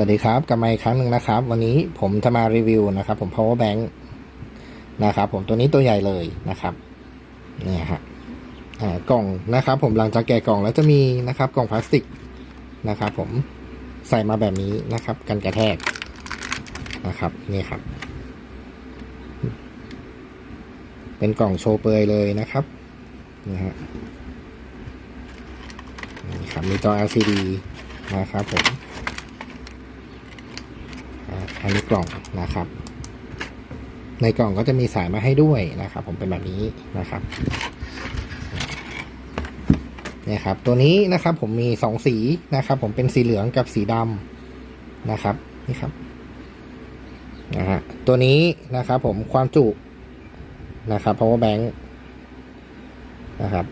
วัสดีครับกลับมาอีกครั้งหนึ่งนะครับ วันนี้ผมจะมารีวิวนะครับ ผม power bank นะครับ ผมตัวนี้ตัวใหญ่เลยนะครับเนี่ยฮะอ่ากล่องนะครับ ผมหลังจากแกะกล่องแล้วจะมีนะครับกล่องพลาสติกนะครับ ผมใส่มาแบบนี้นะครับ กันกระแทกนะครับนี่ครับ เป็นกล่องโชว์เปลือยเลยนะครับนี่ฮะนี่ครับมีจอ LCD นะครับผม อันนี้กล่องนะครับ ในกล่องก็จะมีสายมาให้ด้วยนะครับ ผมเป็นแบบนี้นะครับนี่ครับ ตัวนี้นะครับผมมีสองสีนะครับ ผมเป็นสีเหลืองกับสีดำนะครับนี่ครับนะฮะตัวนี้นะครับผมความจุนะครับ power bank นะครับ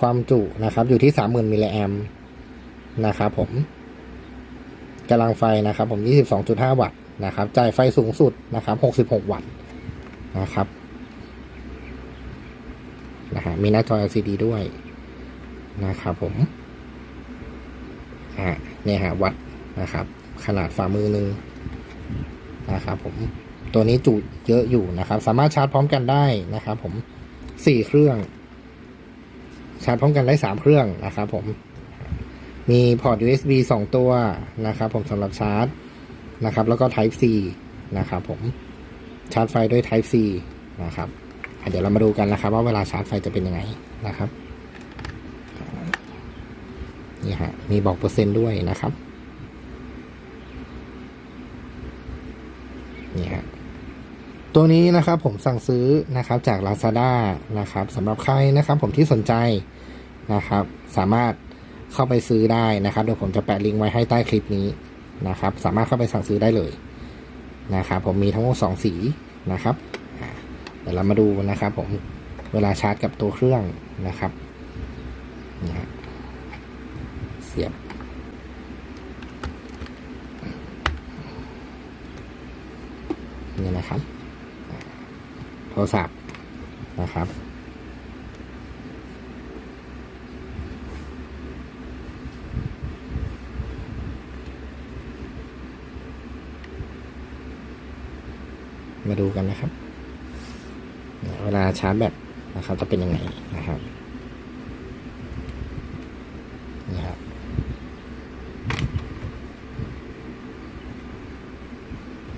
ความจุนะครับอยู่ที่สามหมื่นมิลลิแอมนะครับผม กำลังไฟนะครับผม 22.5 วัตต์นะครับ จ่ายไฟสูงสุดนะครับ 66 วัตต์นะครับนะฮะมีหน้าจอ LCD ด้วยนะครับผมอ่าเนี่ยฮะวัดนะครับ ขนาดฝ่ามือหนึ่งนะครับผมตัวนี้จุเยอะอยู่นะครับ สามารถชาร์จพร้อมกันได้นะครับ ผมสี่เครื่อง ชาร์จพร้อมกันได้สามเครื่องนะครับ ผม มีพอร์ต USB 2 ตัวนะครับผมสำหรับชาร์จนะครับ แล้วก็ Type C นะครับผมชาร์จไฟด้วย Type C นะครับเดี๋ยวเรามาดูกันนะครับ ว่าเวลาชาร์จไฟจะเป็นยังไงนะครับนี่ฮะมีบอกเปอร์เซ็นต์ด้วยนะครับนี่ฮะตัวนี้นะครับผมสั่งซื้อนะครับจาก Lazada นะครับสำหรับใครนะครับผมที่สนใจนะครับ สามารถ เข้าไปซื้อได้นะครับเดี๋ยวผมจะแปะลิงก์ไว้ให้ใต้คลิปนี้นะครับ สามารถเข้าไปสั่งซื้อได้เลยนะครับผมมีทั้งหมดสองสีนะครับเดี๋ยวเรามาดูนะครับผมเวลาชาร์จกับตัวเครื่องนะครับนี่ฮะเสียบนี่นะครับ โทรศัพท์นะครับ มาดูกันนะครับ เวลาชาร์จแบตนะครับ จะเป็นยังไงนะครับนี่ครับ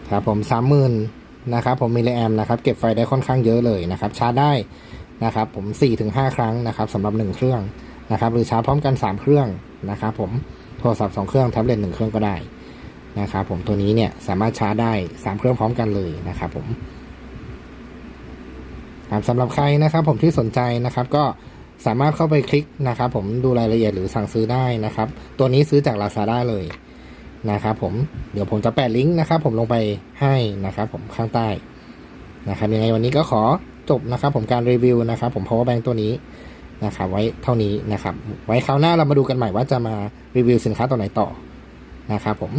ครับผมสามหมื่นนะครับ ผมมิลลิแอมนะครับ เก็บไฟได้ค่อนข้างเยอะเลยนะครับ ชาร์จได้นะครับ ผมสี่ถึงห้าครั้งนะครับสำหรับหนึ่งเครื่องนะครับ หรือชาร์จพร้อมกันสามเครื่องนะครับ ผมโทรศัพท์สองเครื่องแท็บเล็ตหนึ่งเครื่องก็ได้ นะครับผมตัวนี้เนี่ยสามารถชาร์จได้สามเครื่องพร้อมกันเลยนะครับผมครับสำหรับใครนะครับผมที่สนใจนะครับก็สามารถเข้าไปคลิกนะครับ ผมดูรายละเอียดหรือสั่งซื้อได้นะครับ ตัวนี้ซื้อจาก Lazada เลยนะครับผมเดี๋ยวผมจะแปะลิงก์นะครับ ผมลงไปให้นะครับ ผมข้างใต้นะครับยังไงวันนี้ก็ขอจบนะครับ ผมการรีวิวนะครับ ผม power bank ตัวนี้นะครับ ไว้เท่านี้นะครับ ไว้คราวหน้าเรามาดูกันใหม่ว่าจะมารีวิวสินค้าตัวไหนต่อนะครับผม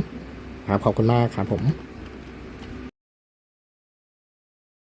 ครับขอบคุณมากครับผม